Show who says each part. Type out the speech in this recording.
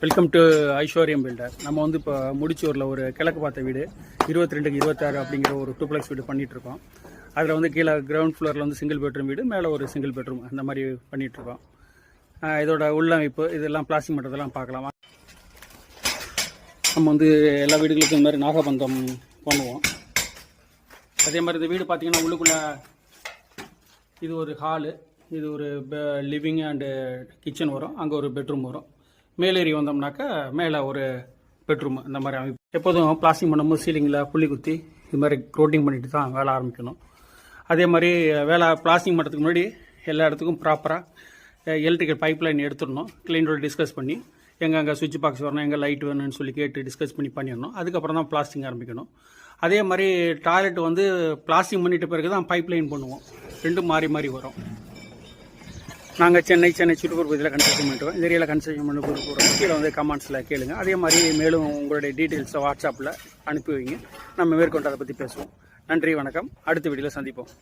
Speaker 1: Welcome to ஐஸ்வர்யம் filter நம்ம வந்து இப்போ முடிச்சூரில் ஒரு கிழக்கு பார்த்த வீடு இருபத்தி ரெண்டுக்கு இருபத்தாறு அப்படிங்கிற ஒரு டூப்ளெக்ஸ் வீடு பண்ணிகிட்ருக்கோம் அதில் வந்து கீழே கிரவுண்ட் ஃப்ளோரில் வந்து சிங்கிள் பெட்ரூம் வீடு மேலே ஒரு சிங்கிள் பெட்ரூம் அந்த மாதிரி பண்ணிகிட்ருக்கோம் இதோட உள்ளமைப்பு இதெல்லாம் பிளாஸ்டிக் மட்டத்தெல்லாம் பார்க்கலாம். நம்ம வந்து எல்லா வீடுகளுக்கும் இந்த மாதிரி நாகபந்தம் பண்ணுவோம். அதே மாதிரி இந்த வீடு பார்த்திங்கன்னா உள்ளுக்குள்ளே இது ஒரு ஹாலு இது ஒரு லிவிங் அண்டு கிச்சன் வரும். அங்கே ஒரு பெட்ரூம் வரும். மேலேறி வந்தோம்னாக்கா மேலே ஒரு பெட்ரூம் இந்த மாதிரி அமைப்பு. எப்போதும் பிளாஸ்டிங் பண்ணும்போது சீலிங்கில் புள்ளி குத்தி இது மாதிரி க்ரோட்டிங் பண்ணிட்டு தான் வேலை ஆரம்பிக்கணும். அதே மாதிரி வேலை பிளாஸ்டிங் பண்ணுறதுக்கு முன்னாடி எல்லா இடத்துக்கும் ப்ராப்பராக எலக்ட்ரிக்கல் பைப் லைன் எடுத்துடணும். கிளைண்டோட டிஸ்கஸ் பண்ணி எங்கே அங்கே சுவிட்ச் பாக்ஸ் வரணும் எங்கே லைட் வேணும்னு சொல்லி கேட்டு டிஸ்கஸ் பண்ணி பண்ணிடணும். அதுக்கப்புறம் தான் பிளாஸ்டிங் ஆரம்பிக்கணும். அதே மாதிரி டாய்லெட் வந்து பிளாஸ்டிங் பண்ணிட்ட பிறகு தான் பைப் லைன் பண்ணுவோம். ரெண்டும் மாறி மாறி வரும். நாங்கள் சென்னை சென்னை சுற்றுப்புற பகுதியில் கன்ஸ்ட்ரக்ஷன் பண்ணிட்டு இந்த ஏரியாவில் கன்ஸ்ட்ரக்ஷன் பண்ண போகிறோம் கீழே வந்து கமெண்ட்ஸில் கேளுங்க. அதே மாதிரி மேலும் உங்களுடைய டீட்டெயில்ஸை வாட்ஸ்அப்பில் அனுப்பி வைங்க. நம்ம மேற்கொண்டு அதை பற்றி பேசுவோம். நன்றி வணக்கம். அடுத்த வீடியோவில் சந்திப்போம்.